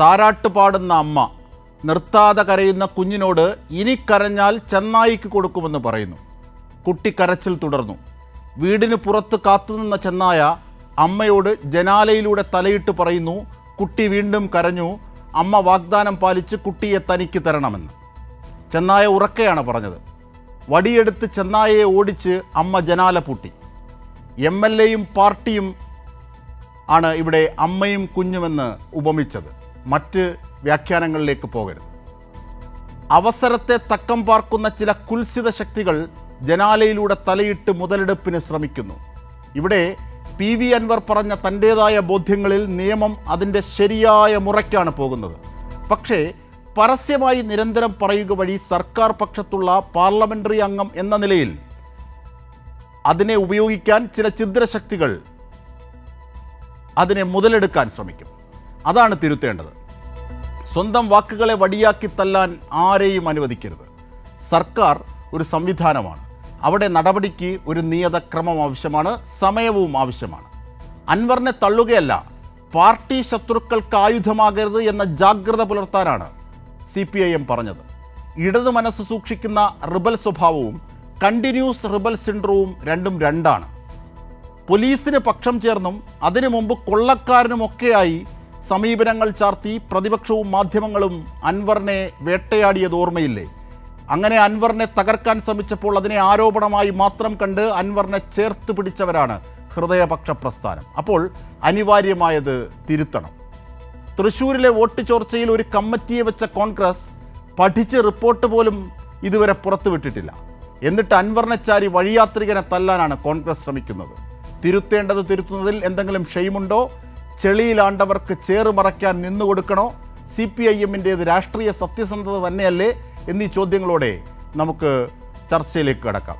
താരാട്ട് പാടുന്ന അമ്മ നിർത്താതെ കരയുന്ന കുഞ്ഞിനോട് ഇനി കരഞ്ഞാൽ ചെന്നായിക്ക് കൊടുക്കുമെന്ന് പറയുന്നു. കുട്ടി കരച്ചിൽ തുടർന്നു. വീടിന് പുറത്ത് കാത്തുനിന്ന ചെന്നായ അമ്മയോട് ജനാലയിലൂടെ തലയിട്ട് പറയുന്നു കുട്ടി വീണ്ടും കരഞ്ഞു. അമ്മ വാഗ്ദാനം പാലിച്ച് കുട്ടിയെ തനിക്ക് തരണമെന്ന്. ചെന്നായ ഉറക്കെയാണ് പറഞ്ഞത്. വടിയെടുത്ത് ചെന്നായയെ ഓടിച്ച് അമ്മ ജനാല പൂട്ടി. എം എൽ എയും പാർട്ടിയും ആണ് ഇവിടെ അമ്മയും കുഞ്ഞുമെന്ന് ഉപമിച്ചത്. മറ്റ് വ്യാഖ്യാനങ്ങളിലേക്ക് പോകരുത്. അവസരത്തെ തക്കം പാർക്കുന്ന ചില കുൽസിത ശക്തികൾ ജനാലയിലൂടെ തലയിട്ട് മുതലെടുപ്പിന് ശ്രമിക്കുന്നു. ഇവിടെ പി വി അൻവർ പറഞ്ഞ തന്റേതായ ബോധ്യങ്ങളിൽ നിയമം അതിന്റെ ശരിയായ മുറയ്ക്കാണ് പോകുന്നത്. പക്ഷേ പരസ്യമായി നിരന്തരം പറയുക വഴി സർക്കാർ പക്ഷത്തുള്ള പാർലമെന്ററി അംഗം എന്ന നിലയിൽ അതിനെ ഉപയോഗിക്കാൻ ചില ചിദ്രശക്തികൾ അതിനെ മുതലെടുക്കാൻ ശ്രമിക്കും. അതാണ് തിരുത്തേണ്ടത്. സ്വന്തം വാക്കുകളെ വടിയാക്കി തല്ലാൻ ആരെയും അനുവദിക്കരുത്. സർക്കാർ ഒരു സംവിധാനമാണ്. അവിടെ നടപടിക്ക് ഒരു നിയതക്രമം ആവശ്യമാണ് സമയവും ആവശ്യമാണ്. അൻവറിനെ തള്ളുകയല്ല പാർട്ടി ശത്രുക്കൾക്ക് ആയുധമാകരുത് എന്ന ജാഗ്രത പുലർത്താനാണ് സി പി ഐ എം പറഞ്ഞത്. ഇടതു മനസ്സ് സൂക്ഷിക്കുന്ന റിബൽ സ്വഭാവവും കണ്ടിന്യൂസ് റിബൽ സിൻഡ്രോവും രണ്ടും രണ്ടാണ്. പോലീസിന് പക്ഷം ചേർന്നും അതിനു മുമ്പ് കൊള്ളക്കാരനുമൊക്കെയായി സമീപനങ്ങൾ ചാർത്തി പ്രതിപക്ഷവും മാധ്യമങ്ങളും അൻവറിനെ വേട്ടയാടിയത് ഓർമ്മയില്ലേ? അങ്ങനെ അൻവറിനെ തകർക്കാൻ ശ്രമിച്ചപ്പോൾ അതിനെ ആരോപണമായി മാത്രം കണ്ട് അൻവറിനെ ചേർത്ത് പിടിച്ചവരാണ് ഹൃദയപക്ഷ പ്രസ്ഥാനം. അപ്പോൾ അനിവാര്യമായത് തിരുത്തണം. തൃശൂരിലെ വോട്ട് ചോർച്ചയിൽ ഒരു കമ്മിറ്റിയെ വെച്ച കോൺഗ്രസ് പഠിച്ച് റിപ്പോർട്ട് പോലും ഇതുവരെ പുറത്തുവിട്ടിട്ടില്ല. എന്നിട്ട് അൻവറിനെ ചാരി വഴിയാത്രികനെ തല്ലാനാണ് കോൺഗ്രസ് ശ്രമിക്കുന്നത്. തിരുത്തേണ്ടത് തിരുത്തുന്നതിൽ എന്തെങ്കിലും ഷെയ്മുണ്ടോ ചെളിയിലാണ്ടവർക്ക് ചേറുമറയ്ക്കാൻ നിന്നുകൊടുക്കണോ സി പി ഐ എമ്മിന്റേത് രാഷ്ട്രീയ സത്യസന്ധത തന്നെയല്ലേ? എന്നീ ചോദ്യങ്ങളോടെ നമുക്ക് ചർച്ചയിലേക്ക് കടക്കാം.